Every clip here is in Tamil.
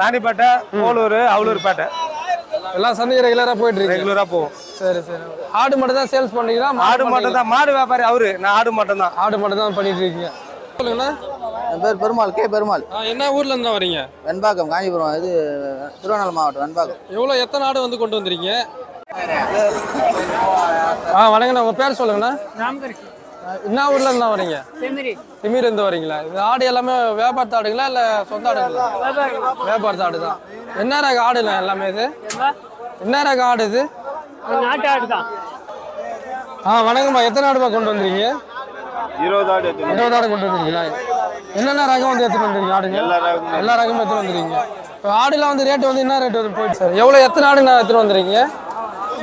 ராணிப்பேட்டை போலூர் அவலூர்பேட்டை. எல்லாம் சந்தைக்கு ரெகுலரா போயிட்டு இருக்கு. ரெகுலரா போவோம் சரி சரி. ஆடு மட்டும் தான் சேல்ஸ் பண்றீங்களா ஆடு மட்டும் தான் மாடு வியாபாரி அவரு. நான் ஆடு மட்டும் தான் ஆடு மட்டும் தான் பண்ணிட்டு இருக்கீங்க. சொல்லுங்கண்ணா. என் பேர் பெருமாள் கே. பெருமாள். என்ன ஊர்ல இருந்து தான் வரீங்க? வெண்பாக்கம் காஞ்சிபுரம். இது திருவண்ணாமலை மாவட்டம் வெண்பாக்கம். எவ்வளவு எத்தனை ஆடு வந்து கொண்டு வந்திருக்கீங்க? ஆ வணக்கண்ணா. உங்க பேர் சொல்லுங்கண்ணா. என்ன ஊர்ல இருந்து தான் வரீங்க? திமிர் இருந்து வரீங்களா? இந்த ஆடு எல்லாமே வியாபாரத்து ஆடுங்களா இல்ல சொந்த ஆடுங்களா? வியாபாரத்து ஆடு தான். என்ன ரக ஆடுல எல்லாமே இது? என்ன ரக ஆடு இது? நாட்டு ஆடு தான். ஆ வணக்கம்மா. எத்தனை ஆடுமா கொண்டு வந்திருக்கீங்க? இருபது ஆடு இருபது ஆடு கொண்டு வந்திருக்கீங்களா? என்னென்ன ரகம் வந்து எடுத்துட்டு வந்திருக்கீங்க ஆடுங்க? எல்லா ரகமும். எடுத்துட்டு வந்திருக்கீங்க. இப்போ ஆடுல வந்து ரேட் வந்து என்ன ரேட் வந்து போயிட்டு சார் எவ்வளோ எத்தனை ஆடு நான் எடுத்துட்டு வந்திருக்கீங்க?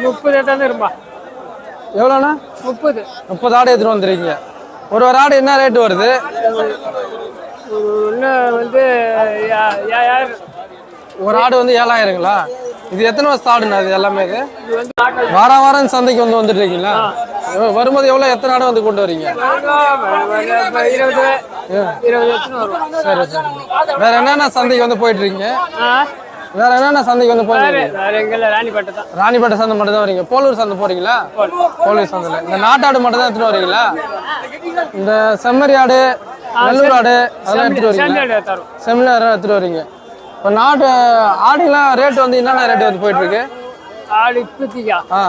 முப்பது தானே இருப்பா எவ்வளோண்ணா முப்பது. முப்பது ஆடு எடுத்துட்டு வந்திருக்கீங்க. ஒரு ஒரு ஆடு என்ன ரேட் வருது? இன்னும் வந்து ஒரு ஆடு வந்து ஏழாயிரங்களா? இது எத்தனை வருஷம் ஆடுண்ணா இது எல்லாமே இது? வாரம் வாரம் சந்தைக்கு வந்து வந்துட்டு இருக்கீங்களா வரும்போது எவ்வளோ எத்தனை ஆடு வந்து கொண்டு வரீங்க? சரி சரி. வேற என்னென்ன சந்தைக்கு வந்து போயிட்டு இருக்கீங்க வேற என்னென்ன சந்தைக்கு வந்து இருக்கீங்க வேற எங்கெல்லாம் ராணிப்பேட்டை தான். ராணிப்பேட்டை சந்தை மட்டும் தான் வரீங்க. போலூர் சந்தை போறீங்களா? போலூர். சந்தையில. இந்த நாட்டாடு மட்டும் தான் எடுத்துட்டு வரீங்களா? இந்த செம்மறி ஆடு வெள்ளூர் ஆடு அதெல்லாம் எடுத்துட்டு தரும். செம்மறி எடுத்துட்டு வரீங்க. இப்போ நாட்டு ஆடுலாம் ரேட் வந்து என்னென்ன ரேட் வந்து போயிட்டு இருக்கு ஆடு இப்போத்திக்கா ஆ.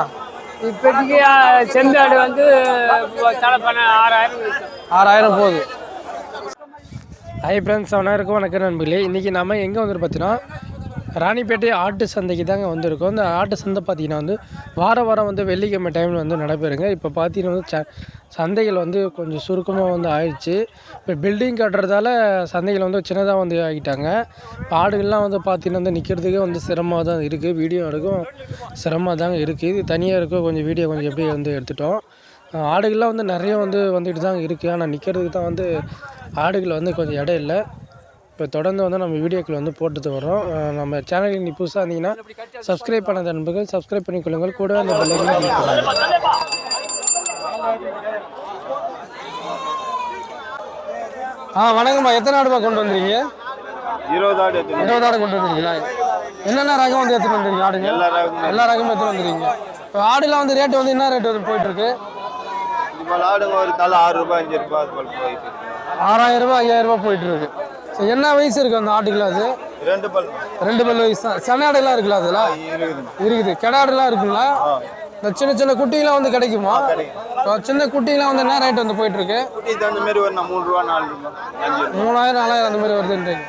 இப்போதைக்கு ஆடு வந்து ஆறாயிரம். ஆறாயிரம் போகுது. ஹை ஃப்ரெண்ட்ஸ் அவனருக்கும் வணக்கம் நண்பர்களே. இன்றைக்கி நம்ம எங்கே வந்துட்டு பார்த்தீங்கன்னா ராணிப்பேட்டை ஆட்டு சந்தைக்கு தாங்க வந்திருக்கோம். இந்த ஆட்டு சந்தை பார்த்தீங்கன்னா வந்து வார வாரம் வந்து வெள்ளிக்கிழமை டைமில் வந்து நடைபெறுங்க. இப்போ பார்த்தீங்கன்னா வந்து ச சந்தைகள் வந்து கொஞ்சம் சுருக்கமாக வந்து ஆயிடுச்சு. இப்போ பில்டிங் கட்டுறதால சந்தைகள் வந்து சின்னதாக வந்து ஆகிட்டாங்க. இப்போ ஆடுகள்லாம் வந்து பார்த்தீங்கன்னா வந்து நிற்கிறதுக்கே வந்து சிரமமாக தான் இருக்குது வீடியோ எடுக்கும் சிரமமாக தாங்க இருக்குது இது தனியாக இருக்க கொஞ்சம் வீடியோ கொஞ்சம் எப்படி வந்து எடுத்துட்டோம். ஆடுகள்லாம் வந்து நிறைய வந்து வந்துட்டு தான் இருக்குது ஆனால் நிற்கிறதுக்கு தான் வந்து ஆடுகள் வந்து கொஞ்சம் இடம் இல்லை. இப்போ தொடர்ந்து வந்து நம்ம வீடியோக்கள் வந்து போட்டுட்டு வரோம் நம்ம சேனலுக்கு நீ புதுசாக இருந்தீங்கன்னா சப்ஸ்கிரைப் பண்ணாத நண்பர்கள் சப்ஸ்கிரைப் பண்ணிக்கொள்ளுங்கள். கூட அந்த பெல்லைக்கனை ஆ வணக்கம்மா. எத்தனை ஆடுமா கொண்டு வந்துருக்கீங்க? இருபது ஆடு இருபது ஆடு கொண்டு வந்துருக்கீங்களா? என்னென்ன ரகம் வந்து எடுத்துட்டு வந்துருக்கீங்க ஆடுங்க? எல்லா ரகமும். எடுத்துட்டு வந்துருக்கீங்க. இப்போ ஆடுலாம் வந்து ரேட் வந்து என்ன ரேட் வந்து போயிட்டு இருக்கு ஆடுங்க ஒரு தலை ஆறு ரூபாய் அஞ்சு ரூபாய். ஆறாயிரம் ரூபாய் ஐயாயிரம் ரூபாய் போயிட்டு இருக்கு என்ன வயசு இருக்கு அந்த ஆட்டுக்குலாம் அது? ரெண்டு பல். ரெண்டு பல் வயசு தான். செனாடுலாம் இருக்குல்ல அதெல்லாம் இருக்குது. கெடாடுலாம் இருக்குங்களா? இந்த சின்ன சின்ன குட்டிலாம் வந்து கிடைக்குமா? சின்ன குட்டிலாம் வந்து என்ன ரேட் வந்து போயிட்டு இருக்கு மூணு ரூபா நாலு மூணாயிரம் நாலாயிரம் அந்த மாதிரி வருதுன்றீங்க.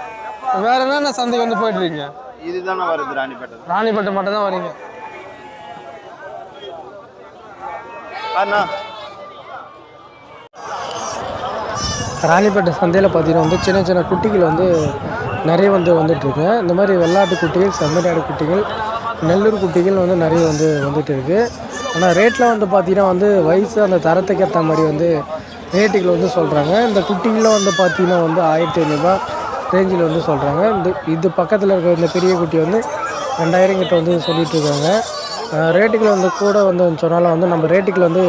வேற என்னென்ன சந்தைக்கு வந்து போயிட்டு இருக்கீங்க இதுதானே வருது ராணிப்பேட்டை. ராணிப்பேட்டை மட்டும் தான் வரீங்க. அண்ணா ராணிப்பேட்டை சந்தையில் பார்த்தீங்கன்னா வந்து சின்ன சின்ன குட்டிகள் வந்து நிறைய வந்து வந்துட்டுருக்கு. இந்த மாதிரி வெள்ளாட்டு குட்டிகள் செம்மறியாடு குட்டிகள் நெல்லூர் குட்டிகள் வந்து நிறைய வந்து வந்துட்டு இருக்குது ஆனால் ரேட்டில் வந்து பார்த்தீங்கன்னா வந்து வயசு அந்த தரத்துக்கு ஏற்ற மாதிரி வந்து ரேட்டுகள் வந்து சொல்கிறாங்க இந்த குட்டிகளில் வந்து பார்த்தீங்கன்னா வந்து ஆயிரத்தி ஐநூறுரூவா ரேஞ்சில் வந்து சொல்கிறாங்க இந்த இது பக்கத்தில் இருக்கிற இந்த பெரிய குட்டி வந்து ரெண்டாயிரம் கிட்ட வந்து சொல்லிகிட்டு இருக்காங்க. ரேட்டுகள் வந்து கூட வந்து சொன்னாலும் வந்து நம்ம ரேட்டுகள் வந்து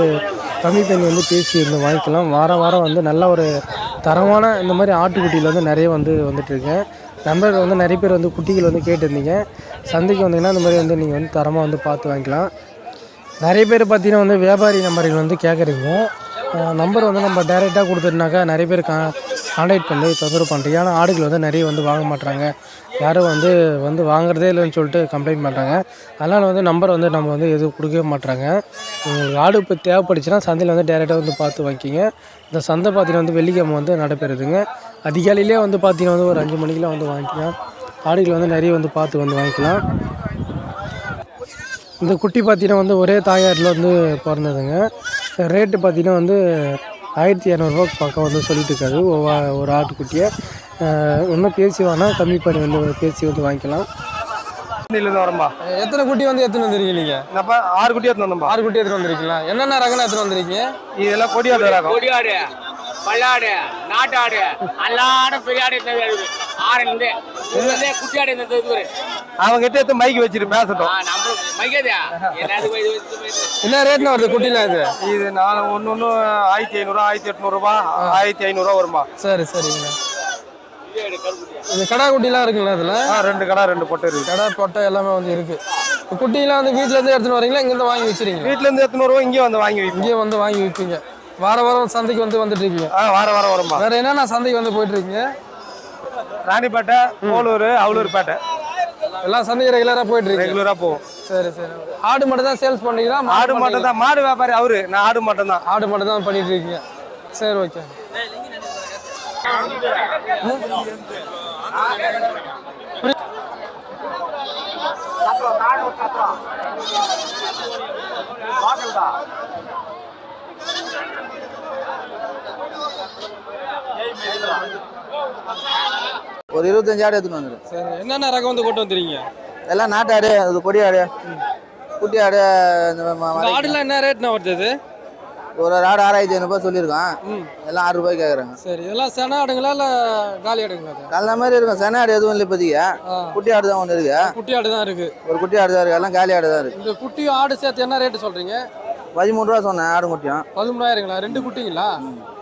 கம்மி பண்ணி வந்து பேசி வந்து வாங்கிக்கலாம் வாரம் வாரம் வந்து நல்ல ஒரு தரமான இந்த மாதிரி ஆட்டுக்குட்டியில் வந்து நிறைய வந்து வந்துட்டுருக்கேன் நண்பர்கள் வந்து நிறைய பேர் வந்து குட்டிகள் வந்து கேட்டிருந்தீங்க. சந்தைக்கு வந்தீங்கன்னா இந்த மாதிரி வந்து நீங்கள் வந்து தரமாக வந்து பார்த்து வாங்கிக்கலாம். நிறைய பேர் பார்த்தீங்கன்னா வந்து வியாபாரி நம்பர்கள் வந்து கேட்குறீங்க. நம்பர் வந்து நம்ம டைரெக்டாக கொடுத்துட்டுனாக்கா நிறைய பேர் கா கான்டாக்ட் பண்ணி தொந்தரவு பண்ணுறீங்க ஆனால் ஆடுகள் வந்து நிறைய வந்து வாங்க மாட்டுறாங்க யாரும் வந்து வந்து வாங்குறதே இல்லைன்னு சொல்லிட்டு கம்ப்ளைண்ட் பண்ணுறாங்க அதனால் வந்து நம்பர் வந்து நம்ம வந்து எதுவும் கொடுக்கவே மாட்டுறாங்க உங்களுக்கு ஆடு இப்போ தேவைப்படுச்சுன்னா சந்தையில் வந்து டேரெக்டாக வந்து பார்த்து வாங்கிக்கிங்க. இந்த சந்தை பார்த்தீங்கன்னா வந்து வெள்ளிக்கிழமை வந்து நடைபெறுதுங்க. அதிகாலையிலே வந்து பார்த்தீங்கன்னா வந்து ஒரு அஞ்சு மணிக்கெலாம் வந்து வாங்கிக்கலாம். ஆடுகள் வந்து நிறைய வந்து பார்த்து வந்து வாங்கிக்கலாம். இந்த குட்டி பார்த்தீங்கன்னா வந்து ஒரே தாயாரில் வந்து பிறந்ததுங்க. ரேட்டு பார்த்தீங்கன்னா வந்து ஆயிரத்தி இரநூறுபா பக்கம் வந்து சொல்லிட்டு இருக்காரு ஒரு ஆட்டுக்குட்டியை. இன்னும் பேசி வேணா கம்மி பண்ணி வந்து பேசி வந்து வாங்கிக்கலாம். வரம்பா எத்தனை குட்டி வந்து எத்தனை வந்துருக்கீங்க என்னப்பா ஆறு குட்டி எடுத்து வந்தோம்பா ஆறு குட்டி எடுத்துட்டு வந்திருக்கீங்களா? என்னென்ன ரகம் எடுத்துட்டு வந்திருக்கீங்க? இதெல்லாம் கொடியாடு ரகம். கொடியாடு பல்லாடு நாட்டாடு ஆறுலேருந்து இந்த. அவங்க கிட்ட எடுத்து மைக் வச்சுட்டு பேசட்டும். இது இது இது. என்ன ரேட்னு வருது குட்டிலாம் இது? இது நான் ஒன்று ஒன்று ஆயிரத்தி ஐநூறுரூவா ஆயிரத்தி எட்நூறுபா ஆயிரத்தி ஐநூறுரூவா வருமா? சரி சரிங்க இந்த கடா குட்டிலாம் இருக்குங்களா இதில்? ஆ ரெண்டு கடை ரெண்டு பொட்டை இருக்கு. கடை பொட்டை எல்லாமே வந்து இருக்கு. இப்போ குட்டிலாம் வந்து வீட்ல இருந்து எடுத்துன்னு வரீங்களா? இங்கேருந்து வாங்கி வச்சிருக்கீங்க வீட்டுல இருந்து எத்தனை ரூபா இங்கேயும் வந்து வாங்கி வைப்போம். இங்கேயே வந்து வாங்கி விற்பீங்க வார வாரம் சந்தைக்கு வந்து வந்துட்டு இருக்கீங்க. ஆ வார வாரம் வரும்பா வேற என்னென்ன சந்தைக்கு வந்து போயிட்டு இருக்கீங்க? ராணிப்பேட்டை போலூர் அவலூர்பேட்டை எல்லா சந்தைக்கும் ரெகுலராக போயிட்டு இருக்கீங்க ரெகுலரா போவோம். சரி சரி. ஆடு மட்டும் தான் சேல்ஸ் பண்ணீங்களா ஆடு மட்டும் தான் மாடு வியாபாரி அவரு. நான் ஆடு மட்டும் தான் ஆடு மட்டும் தான் பண்ணிட்டு இருக்கீங்க. சரி ஓகே ஒரு இருபத்தஞ்சு ஆடு எடுத்துன்னு வந்துரு சரி என்னென்ன ரகம் வந்து கொண்டு வந்துறீங்க எல்லாம் நாட்டு ஆடு அது கொடி ஆடு குட்டி ஆடு இந்த ம- ஆடுலாம் என்ன ரேட்னா வருது இது? ஒரு ஒரு ஆடு ஆறாயிரத்தி ஐநூறுபா சொல்லியிருக்கான். எல்லாம் ஆறு ரூபாய்க்கு கேட்குறாங்க சரி இதெல்லாம் சென ஆடுங்களா இல்லை காலி ஆடுங்களா இது? கலந்த மாதிரி இருக்கும். சென ஆடு எதுவும் இல்லை இப்போதைக்கு. ஆ. குட்டி ஆடு தான் ஒன்று இருக்கு. குட்டி ஆடு தான் இருக்கு. ஒரு குட்டி ஆடு தான் இருக்கு. எல்லாம் காலி ஆடு தான் இருக்கு. இந்த குட்டியும் ஆடு சேர்த்து என்ன ரேட்டு சொல்றீங்க? பதிமூணு ரூபா சொன்னேன் ஆடு குட்டியும். பதிமூணாயிரங்களா? ரெண்டு குட்டிங்களா?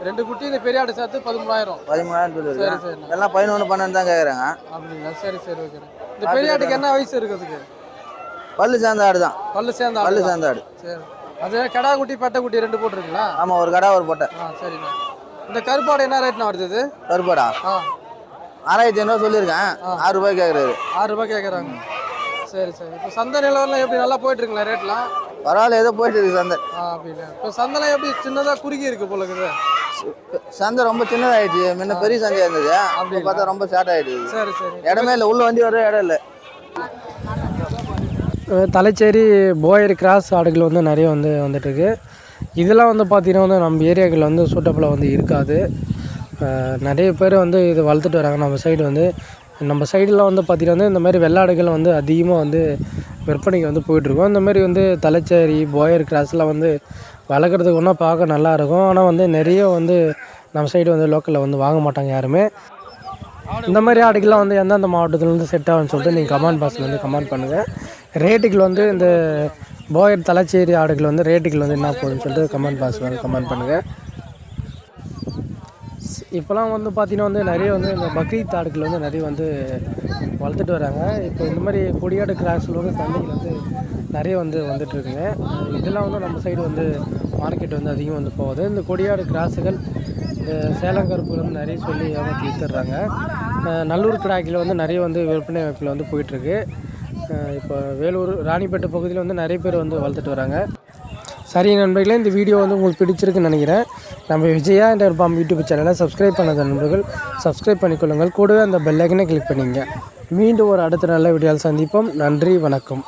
ரெண்டு குட்டி இந்த பெரிய ஆடு சேர்த்து பதிமூணாயிரம். பதிமூணாயிரம் சரி சொல்லியிருக்கேன் சரி. எல்லாம் பதினொன்று பன்னெண்டு தான் கேட்குறாங்க அப்படிங்களா? சரி சரி ஓகே. இந்த பெரிய ஆட்டுக்கு என்ன வயசு இருக்குதுக்கு பல்லு சேர்ந்த ஆடு தான். பல்லு சேர்ந்த பல்லு சேர்ந்த ஆடு. சரி. அது கடா குட்டி பட்டை குட்டி ரெண்டு போட்டிருக்குங்களா? ஆமாம் ஒரு கடை ஒரு பொட்டை. ஆ சரிண்ணா இந்த கருப்பாடு என்ன ரேட்னா வருது இது? கருப்பாடா? ஆ. ஆறாயிரத்தி ஐநூறுவா சொல்லியிருக்கேன். ஆறு ரூபாய்க்கு கேட்குறாரு ஆறு ரூபாய் கேட்குறாங்க சரி சரி. இப்போ சந்தை நிலவரம் எப்படி? நல்லா போயிட்டு இருக்குங்களா ரேட்லாம் பரவாயில்ல ஏதோ போயிட்டு இருக்கு சந்தை. இப்போ சந்தைலாம் எப்படி சின்னதாக குறுகி இருக்கு போல இருக்குது. சந்தை ரொம்ப சின்னதாயிடுச்சு. முன்ன பெரிய சந்தையா இருந்தது. அப்படி? பார்த்தா ரொம்ப ஷார்ட் ஆயிடுச்சு. சரி சரி. இடமே இல்லை உள்ள வண்டி வர இடம் இல்லை. தலைச்சேரி போயர் கிராஸ் ஆடுகள் வந்து நிறைய வந்து வந்துட்டுருக்கு. இதெல்லாம் வந்து பார்த்திங்கன்னா வந்து நம்ம ஏரியாக்களில் வந்து சூட்டபிளாக வந்து இருக்காது. நிறைய பேர் வந்து இது வளர்த்துட்டு வராங்க. நம்ம சைடு வந்து நம்ம சைடில் வந்து பார்த்திங்கன்னா வந்து இந்த மாதிரி வெள்ளாடுகள் வந்து அதிகமாக வந்து விற்பனைக்கு வந்து போயிட்டுருக்கோம். அந்த மாதிரி வந்து தலைச்சேரி போயர் கிராஸ்லாம் வந்து வளர்க்குறதுக்கு ஒன்றா பார்க்க நல்லா இருக்கும் ஆனால் வந்து நிறைய வந்து நம்ம சைடு வந்து லோக்கலில் வந்து வாங்க மாட்டாங்க யாருமே. இந்த மாதிரி ஆடுகள்லாம் வந்து எந்தெந்த மாவட்டத்துலேருந்து செட் ஆகும்னு சொல்லிட்டு நீங்கள் கமெண்ட் பாக்ஸில் வந்து கமெண்ட் பண்ணுங்கள் ரேட்டுகள் வந்து இந்த போயர் தலைச்சேரி ஆடுகள் வந்து ரேட்டுகள் வந்து என்ன போகுதுன்னு சொல்லிட்டு கமெண்ட் பாக்ஸில் வந்து கமெண்ட் பண்ணுங்கள் இப்போலாம் வந்து பார்த்திங்கன்னா வந்து நிறைய வந்து இந்த பக்ரீத் ஆடுகள் வந்து நிறைய வந்து வளர்த்துட்டு வராங்க. இப்போ இந்த மாதிரி கொடியாடு கிராஸில் வந்து சந்தைகள் வந்து நிறைய வந்து வந்துட்டுருக்குங்க இதெல்லாம் வந்து நம்ம சைடு வந்து மார்க்கெட் வந்து அதிகம் வந்து போகுது. இந்த கொடியாடு கிராஸுகள் இந்த சேலம் வந்து நிறைய சொல்லி அவங்க வித்துடுறாங்க நல்லூர் கிடாக்கில் வந்து நிறைய வந்து விற்பனை வாய்ப்பில் வந்து போயிட்டுருக்கு இப்போ வேலூர் ராணிப்பேட்டை பகுதியில் வந்து நிறைய பேர் வந்து வளர்த்துட்டு வராங்க. சரி நண்பர்களே இந்த வீடியோ வந்து உங்களுக்கு பிடிச்சிருக்குன்னு நினைக்கிறேன். நம்ம விஜயா என்ற பாம் யூடியூப் சேனலை சப்ஸ்கிரைப் பண்ணாத நண்பர்கள் சப்ஸ்கிரைப் பண்ணிக்கொள்ளுங்கள். கூடவே அந்த பெல் கிளிக் பண்ணிங்க. மீண்டும் ஒரு அடுத்த நல்ல வீடியோவில் சந்திப்போம். நன்றி வணக்கம்.